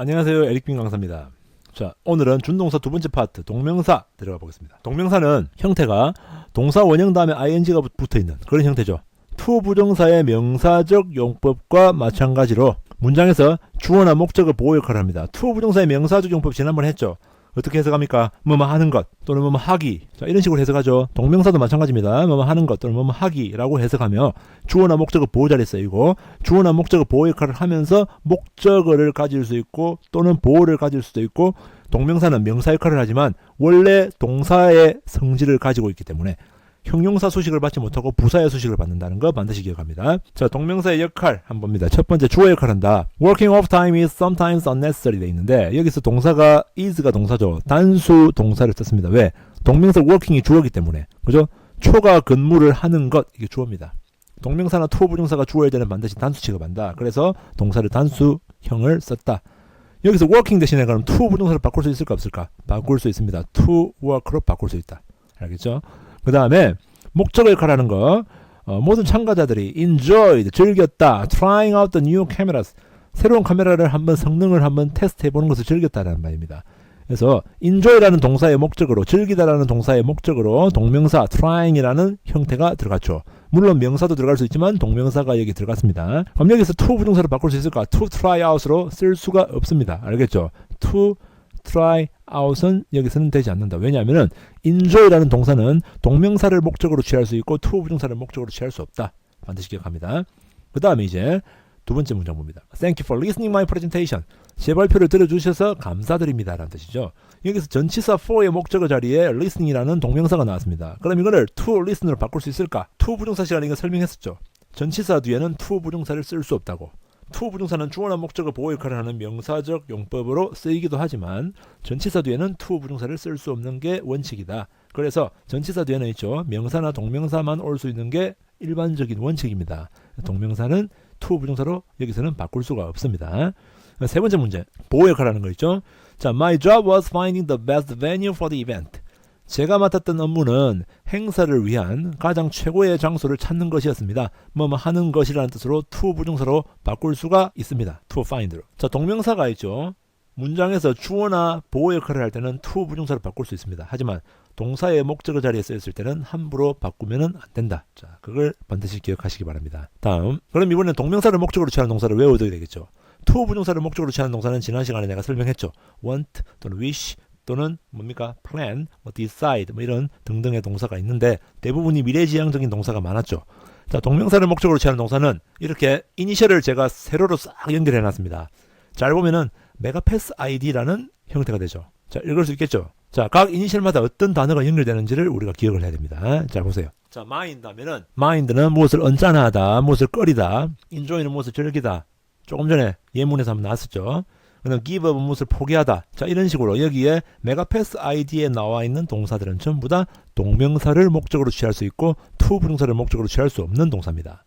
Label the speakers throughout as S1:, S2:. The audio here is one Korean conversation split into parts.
S1: 안녕하세요. 에릭빈 강사입니다. 자, 오늘은 준동사 두 번째 파트, 동명사 들어가 보겠습니다. 동명사는 형태가 동사 원형 다음에 ing가 붙어 있는 그런 형태죠. 투 부정사의 명사적 용법과 마찬가지로 문장에서 주어나 목적을 보호 역할을 합니다. 투 부정사의 명사적 용법 지난번에 했죠. 어떻게 해석합니까? 뭐뭐 하는 것 또는 뭐뭐 하기. 자, 이런 식으로 해석하죠. 동명사도 마찬가지입니다. 뭐뭐 하는 것 또는 뭐뭐 하기라고 해석하며 주어나 목적을 보호 자리에 쓰이고 주어나 목적을 보호 역할을 하면서 목적어를 가질 수 있고 또는 보호를 가질 수도 있고 동명사는 명사 역할을 하지만 원래 동사의 성질을 가지고 있기 때문에 형용사 수식을 받지 못하고 부사의 수식을 받는다는 거 반드시 기억합니다. 자, 동명사의 역할 한번 봅니다. 첫 번째 주어 역할 한다. Working overtime is sometimes unnecessary 돼 있는데 여기서 동사가 is가 동사죠. 단수 동사를 썼습니다. 왜? 동명사 working이 주어기 때문에. 그죠? 초가 근무를 하는 것 이게 주어입니다. 동명사나 투어 부정사가 주어야 되는 반드시 단수 취급한다. 그래서 동사를 단수형을 썼다. 여기서 working 대신에 그럼 to 부동사를 바꿀 수 있을까 없을까? 바꿀 수 있습니다. to work로 바꿀 수 있다. 알겠죠? 그 다음에 목적을 역할하는 거 어, 모든 참가자들이 enjoyed 즐겼다. trying out the new cameras 새로운 카메라를 한번 성능을 한번 테스트해 보는 것을 즐겼다라는 말입니다. 그래서 enjoy라는 동사의 목적으로 즐기다라는 동사의 목적으로 동명사 trying이라는 형태가 들어갔죠. 물론 명사도 들어갈 수 있지만 동명사가 여기 들어갔습니다. 그럼 여기서 to 부동사를 바꿀 수 있을까? to try out으로 쓸 수가 없습니다. 알겠죠? to try out은 여기서는 되지 않는다. 왜냐하면은 enjoy라는 동사는 동명사를 목적으로 취할 수 있고 to 부동사를 목적으로 취할 수 없다. 반드시 기억합니다. 그 다음에 이제 두 번째 문장 봅니다. Thank you for listening my presentation. 제 발표를 들어주셔서 감사드립니다. 라는 뜻이죠. 여기서 전치사 for의 목적어 자리에 listening이라는 동명사가 나왔습니다. 그럼 이거를 to listen으로 바꿀 수 있을까? to 부정사시라는 거 설명했었죠. 전치사 뒤에는 to 부정사를 쓸 수 없다고. To 부정사는 주어나 목적어 보호 역할을 하는 명사적 용법으로 쓰이기도 하지만 전치사 뒤에는 to 부정사를 쓸 수 없는 게 원칙이다. 그래서 전치사 뒤에는 있죠. 명사나 동명사만 올 수 있는 게 일반적인 원칙입니다. 동명사는 to 부정사로 여기서는 바꿀 수가 없습니다. 세 번째 문제. 보호 역할하는 거 있죠. 자, my job was finding the best venue for the event. 제가 맡았던 업무는 행사를 위한 가장 최고의 장소를 찾는 것이었습니다. 뭐뭐 하는 것이라는 뜻으로 to 부정사로 바꿀 수가 있습니다. to find로. 자, 동명사가 있죠. 문장에서 주어나 보호 역할을 할 때는 to 부정사로 바꿀 수 있습니다. 하지만 동사의 목적어 자리에 쓰였을 때는 함부로 바꾸면 안 된다. 자, 그걸 반드시 기억하시기 바랍니다. 다음. 그럼 이번엔 동명사를 목적으로 취하는 동사를 외워둬야 되겠죠. to 부정사를 목적으로 취하는 동사는 지난 시간에 내가 설명했죠. want 또는 wish 또는 뭡니까 plan, 뭐 decide 뭐 이런 등등의 동사가 있는데 대부분이 미래지향적인 동사가 많았죠. 자 동명사를 목적으로 취하는 동사는 이렇게 이니셜을 제가 세로로 싹 연결해 놨습니다. 잘 보면은 메가패스 id라는 형태가 되죠. 자 읽을 수 있겠죠. 자 각 이니셜마다 어떤 단어가 연결되는지를 우리가 기억을 해야 됩니다. 자 보세요. 자 mind 하면은 mind는 무엇을 언짢아하다, 무엇을 꺼리다, enjoy는 무엇을 즐기다. 조금 전에 예문에서 한번 나왔었죠. 그다음 give up 무엇을 포기하다. 자 이런 식으로 여기에 메가패스 id에 나와 있는 동사들은 전부 다 동명사를 목적으로 취할 수 있고 to 부정사를 목적으로 취할 수 없는 동사입니다.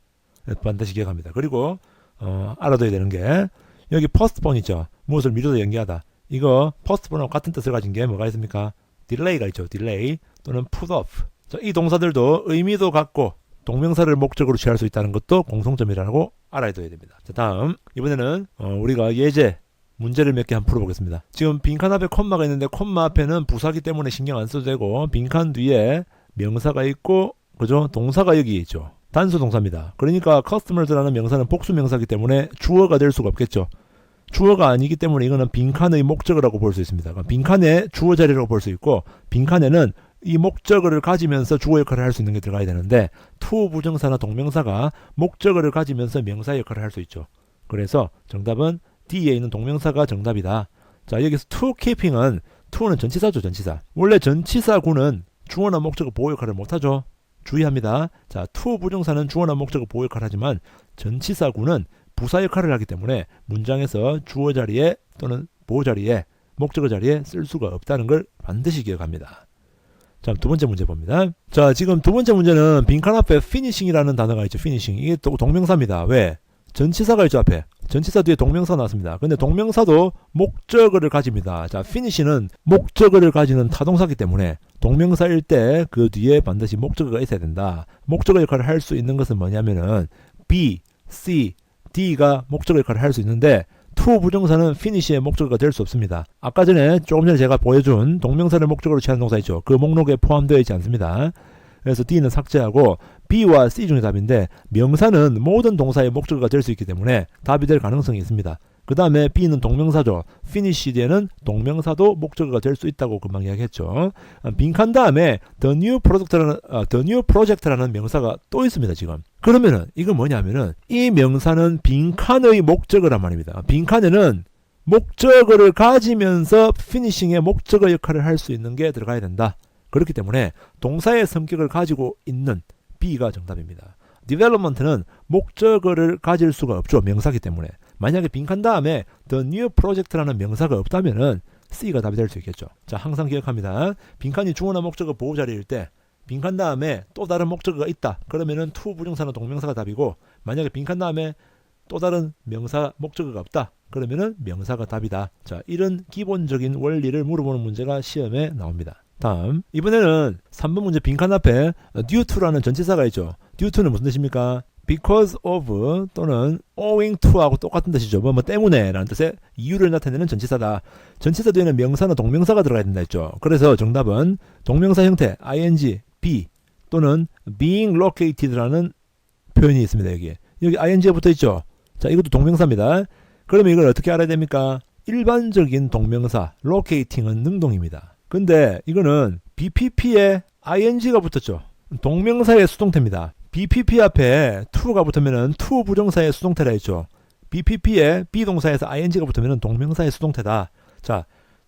S1: 반드시 기억합니다. 그리고 어, 알아둬야 되는 게 여기 postpone 있죠. 무엇을 미루다 연기하다. 이거 postpone하고 같은 뜻을 가진 게 뭐가 있습니까? delay가 있죠. delay 또는 put off. 자, 이 동사들도 의미도 같고 동명사를 목적으로 취할 수 있다는 것도 공통점이라고 알아둬야 됩니다. 자, 다음 이번에는 어, 우리가 예제 문제를 몇 개 한번 풀어보겠습니다. 지금 빈칸 앞에 콤마가 있는데 콤마 앞에는 부사기 때문에 신경 안 써도 되고 빈칸 뒤에 명사가 있고 그죠? 동사가 여기 있죠. 단수 동사입니다. 그러니까 customers라는 명사는 복수 명사기 때문에 주어가 될 수가 없겠죠. 주어가 아니기 때문에 이거는 빈칸의 목적어라고 볼 수 있습니다. 그러니까 빈칸의 주어 자리라고 볼 수 있고 빈칸에는 이 목적어를 가지면서 주어 역할을 할 수 있는 게 들어가야 되는데 to 부정사나 동명사가 목적어를 가지면서 명사 역할을 할 수 있죠. 그래서 정답은 D에 있는 동명사가 정답이다. 자 여기서 to keeping은 to는 전치사죠 전치사. 원래 전치사구는 주어나 목적어 보호 역할을 못하죠. 주의합니다. 자 to 부정사는 주어나 목적어 보호 역할을 하지만 전치사구는 부사 역할을 하기 때문에 문장에서 주어 자리에 또는 보호 자리에 목적어 자리에 쓸 수가 없다는 걸 반드시 기억합니다. 자, 두 번째 문제 봅니다. 자, 지금 두 번째 문제는 빈칸 앞에 finishing이라는 단어가 있죠. finishing. 이게 또 동명사입니다. 왜? 전치사가 있죠, 앞에. 전치사 뒤에 동명사 나왔습니다. 근데 동명사도 목적어를 가집니다. 자, finish는 목적어를 가지는 타동사기 때문에 동명사일 때 그 뒤에 반드시 목적어가 있어야 된다. 목적어 역할을 할 수 있는 것은 뭐냐면은 B, C, D가 목적어 역할을 할 수 있는데 to 부정사는 finish의 목적어가 될 수 없습니다. 아까 전에 조금 전에 제가 보여준 동명사를 목적으로 취하는 동사 있죠. 그 목록에 포함되어 있지 않습니다. 그래서 D는 삭제하고 B와 C 중에 답인데 명사는 모든 동사의 목적어가 될 수 있기 때문에 답이 될 가능성이 있습니다. 그 다음에 B는 동명사죠. finish 뒤에는 동명사도 목적어가 될 수 있다고 금방 이야기했죠. 아, 빈칸 다음에 the new project라는 아, the new project라는 명사가 또 있습니다. 지금 그러면은 이건 뭐냐면은 이 명사는 빈칸의 목적어란 말입니다. 빈칸에는 목적어를 가지면서 피니싱의 목적어 역할을 할 수 있는 게 들어가야 된다. 그렇기 때문에 동사의 성격을 가지고 있는 B가 정답입니다. development는 목적어를 가질 수가 없죠. 명사기 때문에. 만약에 빈칸 다음에 the new project라는 명사가 없다면은 C가 답이 될 수 있겠죠. 자, 항상 기억합니다. 빈칸이 주어나 목적어 보호 자리일 때 빈칸 다음에 또 다른 목적어가 있다. 그러면은 to 부정사나 동명사가 답이고 만약에 빈칸 다음에 또 다른 명사 목적어가 없다. 그러면은 명사가 답이다. 자, 이런 기본적인 원리를 물어보는 문제가 시험에 나옵니다. 다음 이번에는 3번 문제 빈칸 앞에 due to라는 전치사가 있죠. due to는 무슨 뜻입니까? because of 또는 owing to하고 똑같은 뜻이죠. 뭐, 뭐 때문에라는 뜻의 이유를 나타내는 전치사다. 전치사 뒤에는 명사나 동명사가 들어가야 된다 했죠. 그래서 정답은 동명사 형태 ing, be 또는 being located라는 표현이 있습니다. 여기 여기 ing가 붙어 있죠. 자, 이것도 동명사입니다. 그러면 이걸 어떻게 알아야 됩니까? 일반적인 동명사 locating은 능동입니다. 근데 이거는 BPP에 ing가 붙었죠. 동명사의 수동태입니다. BPP 앞에 to가 붙으면은 to 부정사의 수동태라 했죠. BPP에 비동사에서 ing가 붙으면은 동명사의 수동태다. 자,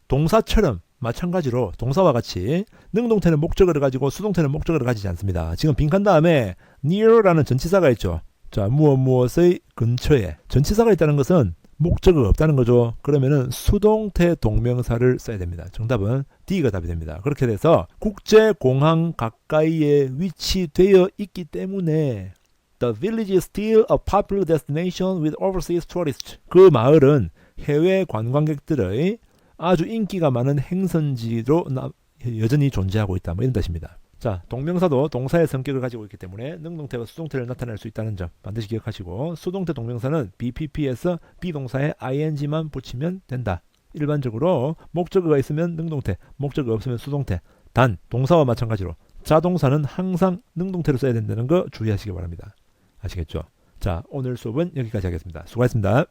S1: 동사처럼 마찬가지로 동사와 같이 능동태는 목적어를 가지고 수동태는 목적어를 가지지 않습니다. 지금 빈칸 다음에 near라는 전치사가 있죠. 자, 무엇 무엇의 근처에 전치사가 있다는 것은 목적어가 없다는 거죠. 그러면은 수동태 동명사를 써야 됩니다. 정답은 D가 답이 됩니다. 그렇게 돼서 국제공항 가까이에 위치되어 있기 때문에 The village is still a popular destination with overseas tourists. 그 마을은 해외 관광객들의 아주 인기가 많은 행선지로 나- 여전히 존재하고 있다. 뭐 이런 뜻입니다. 자, 동명사도 동사의 성격을 가지고 있기 때문에 능동태와 수동태를 나타낼 수 있다는 점 반드시 기억하시고 수동태 동명사는 BPP에서 비동사에 ing만 붙이면 된다. 일반적으로 목적어가 있으면 능동태, 목적어 없으면 수동태. 단 동사와 마찬가지로 자동사는 항상 능동태로 써야 된다는 거 주의하시기 바랍니다. 아시겠죠? 자, 오늘 수업은 여기까지 하겠습니다. 수고하셨습니다.